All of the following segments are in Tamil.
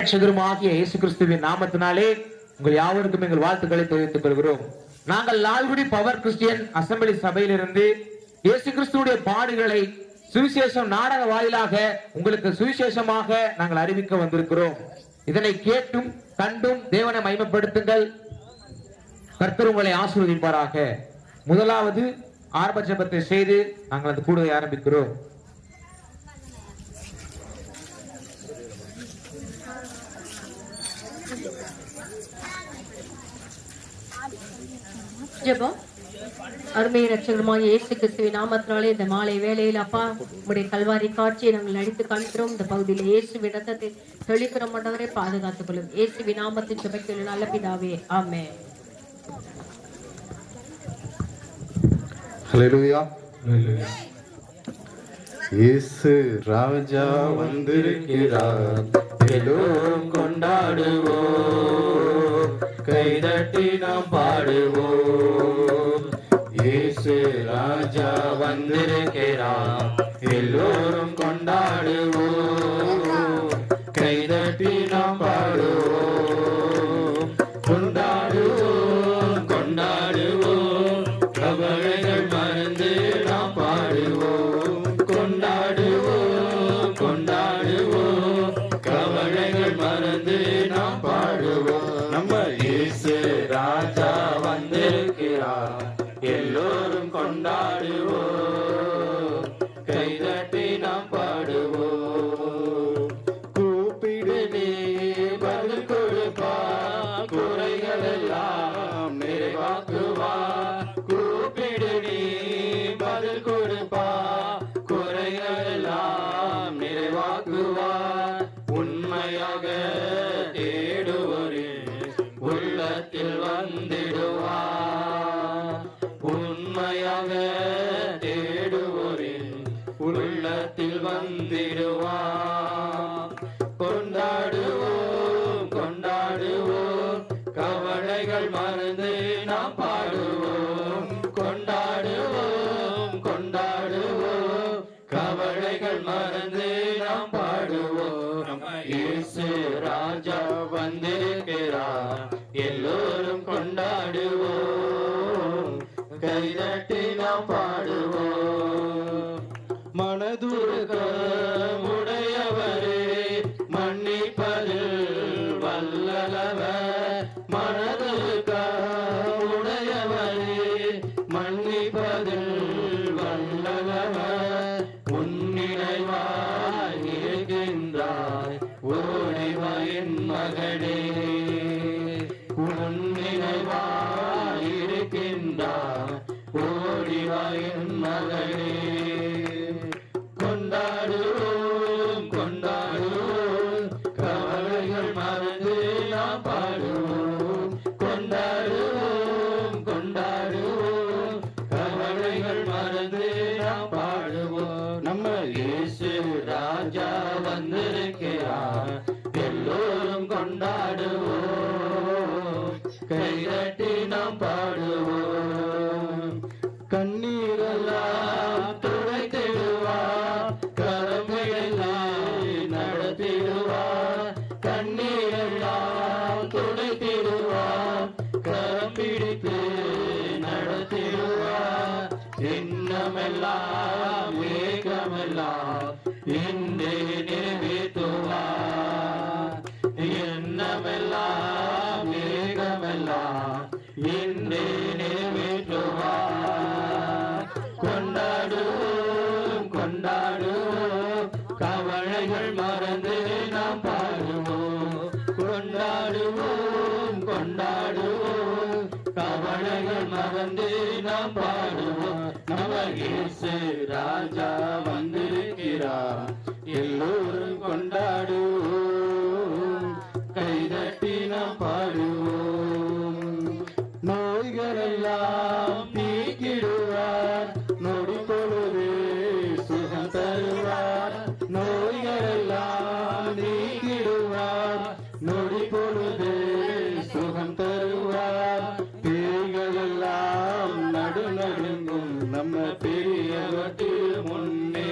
ரட்சகருமாகிய இயேசு கிறிஸ்துவின் நாமத்தினாலே உங்கள் யாவருக்கும் எங்கள் வாழ்த்துக்களை தெரிவித்துக் கொள்கிறோம். நாங்கள் லால்குடி பவர் கிறிஸ்டியன் அசம்பிளி சபையிலிருந்து இயேசு கிறிஸ்துடைய பாடுகளை சுவிசேஷம் நாடக வாயிலாக உங்களுக்கு சுவிசேஷமாக நாங்கள் அறிவிக்க வந்திருக்கிறோம். இதனை கேட்டும் கண்டும் தேவனை மகிமைப்படுத்துங்கள். கர்த்தர் உங்களை ஆசீர்வதிப்பாராக. முதலாவது ஆரம்ப ஜபத்தை செய்து நாங்கள் அந்த கூடுதலை ஆரம்பிக்கிறோம். ஜெபம். அருமை ரட்சகருமாய் இயேசு கிறிஸ்துவின் நாமத்தினாலே இந்த மாலை வேளையில் அப்பா உடைய கல்வாரி காட்சியை நாங்கள் நடித்து காண்கிறோம். இந்த பகுதியில் இயேசு ரத்தத்தை தெளிக்கிற மண்டவரை பாதுகாத்துக் கொள்ளும். இயேசுவின் நாமத்தின் ஜெபத்தில் நல்ல பிதாவே ஆமே இயேசு ராஜா வந்திருக்கிறார். எல்லோரும் கொண்டாடுவோம். கைதட்டி நாம் பாடுவோம். இயேசு ராஜா வந்திருக்கிறார் எல்லோரும் கொண்டாடுவோம் கொண்டாடுவோம் கைதட்டி நாம் பாடுவோம் கூப்பிடு நீ பதில் கொடுப்பா. குறைகள் எல்லாம் நிறைவாக்குவா. கூப்பிடு நீ பதில் கொடுப்பா. குறைகள் எல்லாம் நிறைவாக்குவா. உண்மையாக தேடுவரே. உள்ளத்தில் வந்தே நாம் பாடுவோம் கொண்டாடுவோம் கொண்டாடுவோம். கவலைகள் மறந்து நாம் பாடுவோம். இயேசு உன்னினைவாய் இருக்கின்றாய் ஓடிவா கொண்டாடுவோம் கொண்டாடுவோம். கவலைகள் மறந்து நாம் பாடுவோம். கொண்டாடுவோம் கொண்டாடுவோம். கவலைகள் மறந்து நாம் பாடுவோம். நம்ம இயேசு ராஜா வந்திருக்கிறார். எல்லோரும் கொண்டாடுவோம். இன்னமெல்லாம் ஏக்கமெல்லாம் இன்றே நிறைவேற்றுவார். எண்ணமெல்லாம் ஏகமெல்லாம் இன்றே நிறைவேற்றுவார். கொண்டாடுவோம் கொண்டாடுவோம் கவலைகள் மறந்து நாம் பாடுவோம். கொண்டாடுவோம் கொண்டாடுவோம். கவலைகள் மறந்து நாம் பாடுவோம். நம்ம இயேசு ராஜா வந்திருக்கிறார். எல்லோரும் கொண்டு நம்ம பெரியவற்று முன்னே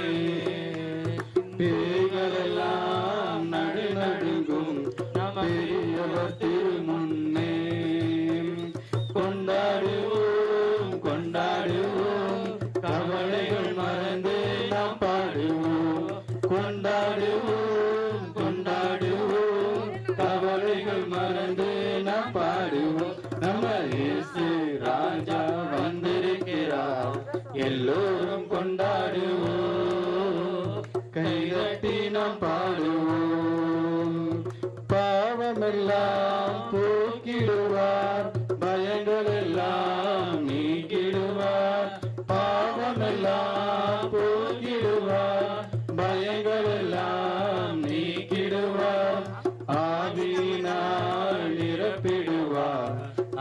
பேய்களெல்லாம் நடு நடுங்கும் நம்ம பெரியவர் திரு முன்னே. கொண்டாடுவோம் கொண்டாடுவோம் கவலைகள் மறந்து நாம் பாடுவோம். கொண்டாடுவோம் கொண்டாடுவோம் கவலைகள் மறந்து நாம் பாடுவோம். நம்ம ராஜா நாம் பாடுவோம். பாவமெல்லாம் போக்கிடுவார் பயங்கள் எல்லாம் நீக்கிடுவார். பாவமெல்லாம் போக்கிடுவார் பயங்கள் எல்லாம் நீக்கிடுவார். ஆவியினால் நிரப்பிடுவார்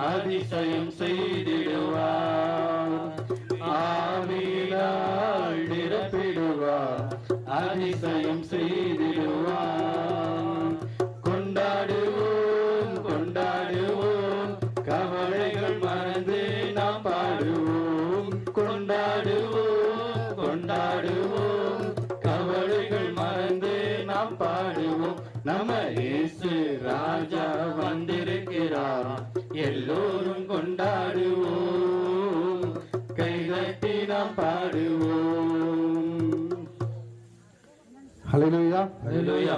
அதிசயம் செய்து அதிசயம் செய்திடுவான். கொண்டாடுவோம் கொண்டாடுவோம். கவலைகள் மறந்து நாம் பாடுவோம். கொண்டாடுவோம் கொண்டாடுவோம். கவலைகள் மறந்து நாம் பாடுவோம். நம்ம இயேசு ராஜா வந்திருக்கிறார். எல்லோரும் கொண்டாடுவோம். கைதட்டி நாம் பாடுவோம். హలో